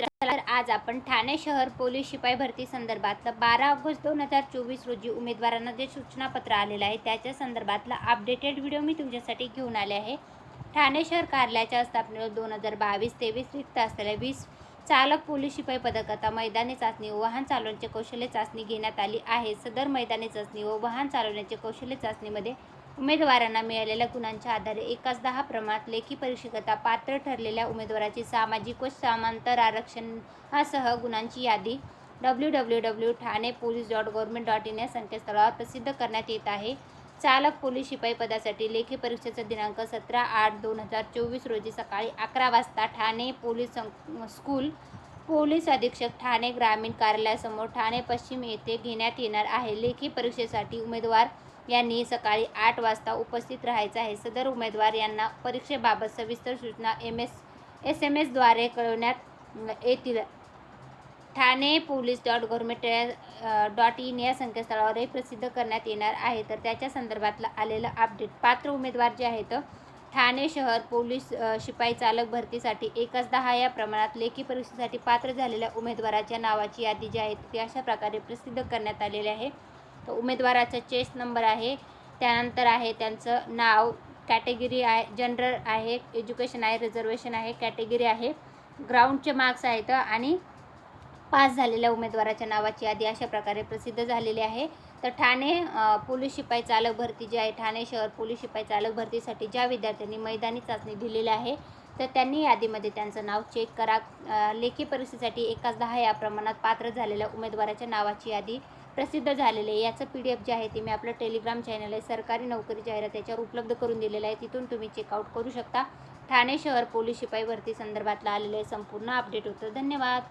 तर आज आपण ठाणे शहर पोलीस शिपाई भरती संदर्भातलं बारा ऑगस्ट दोन हजार चोवीस रोजी उमेदवारांना जे सूचनापत्र आलेलं आहे त्याच्या संदर्भातला अपडेटेड व्हिडिओ मी तुमच्यासाठी घेऊन आले आहे. ठाणे शहर कार्यालयाच्या स्थापनेवर दोन हजार बावीस तेवीस रिक्त असलेल्या वीस चालक पोलीस शिपाई पदकता मैदानी चाचणी व वाहन चालवण्याची कौशल्य चाचणी घेण्यात आली आहे. सदर मैदानी चाचणी व वाहन चालवण्याची कौशल्य चाचणीमध्ये उमेदवारांना मिळालेल्या गुणांच्या आधारे एकाच दहा प्रमाणात लेखी परीक्षेकरता पात्र ठरलेल्या उमेदवाराची सामाजिक व समांतर आरक्षणासह गुणांची यादी W W W Thane police dot government dot in या संकेतस्थळावर प्रसिद्ध करण्यात येत आहे. चालक पोलीस शिपाई पदासाठी लेखी परीक्षेचा दिनांक सतरा आठ दोन हजार चोवीस रोजी सकाळी अकरा वाजता ठाणे पोलीस सं स्कूल पोलीस अधीक्षक ठाणे ग्रामीण कार्यालयासमोर ठाणे पश्चिम येथे घेण्यात येणार आहे. लेखी परीक्षेसाठी उमेदवार यांनी सकाळी आठ वाजता उपस्थित राहायचं आहे. सदर उमेदवार यांना परीक्षेबाबत सविस्तर सूचना एम एस एस एम एसद्वारे कळवण्यात येतील. Thane police dot government dot in या संकेतस्थळावरही प्रसिद्ध करण्यात येणार आहे. तर त्याच्या संदर्भातलं आलेलं अपडेट पात्र उमेदवार जे आहेत ठाणे शहर पोलीस शिपाई चालक भरतीसाठी एकच दहा या प्रमाणात लेखी परीक्षेसाठी पात्र झालेल्या उमेदवाराच्या नावाची यादी जी आहे ती अशा प्रकारे प्रसिद्ध करण्यात आलेली आहे. तर उमेदवाराचा चेस नंबर आहे. त्यानंतर आहे त्यांचं नाव कॅटेगरी आहे जनरल आहे एज्युकेशन आहे रिझर्वेशन आहे कॅटेगरी आहे. ग्राउंडचे मार्क्स आहेत आणि पास झालेल्या उमेदवाराच्या नावाची यादी अशा प्रकारे प्रसिद्ध झालेली आहे. तर ठाणे पोलीस शिपाई चालक भरती जी आहे ठाणे शहर पोलीस शिपाई चालक भरतीसाठी ज्या विद्यार्थ्यांनी मैदानी चाचणी दिलेली आहे तर त्यांनी यादीमध्ये त्यांचं नाव चेक करा. लेखी परीक्षेसाठी एकाच दहा या प्रमाणात पात्र झालेल्या उमेदवाराच्या नावाची यादी प्रसिद्ध झालेले आहे. याचं पी डी एफ जे आहे ते मी आपलं टेलिग्राम चॅनल आहे सरकारी नोकरी जाहिरात याच्यावर उपलब्ध करून दिलेलं आहे. तिथून तुम्ही चेकआउट करू शकता. ठाणे शहर पोलीस शिपाई भरती संदर्भातला आलेलं आहे. संपूर्ण अपडेट होतं. धन्यवाद.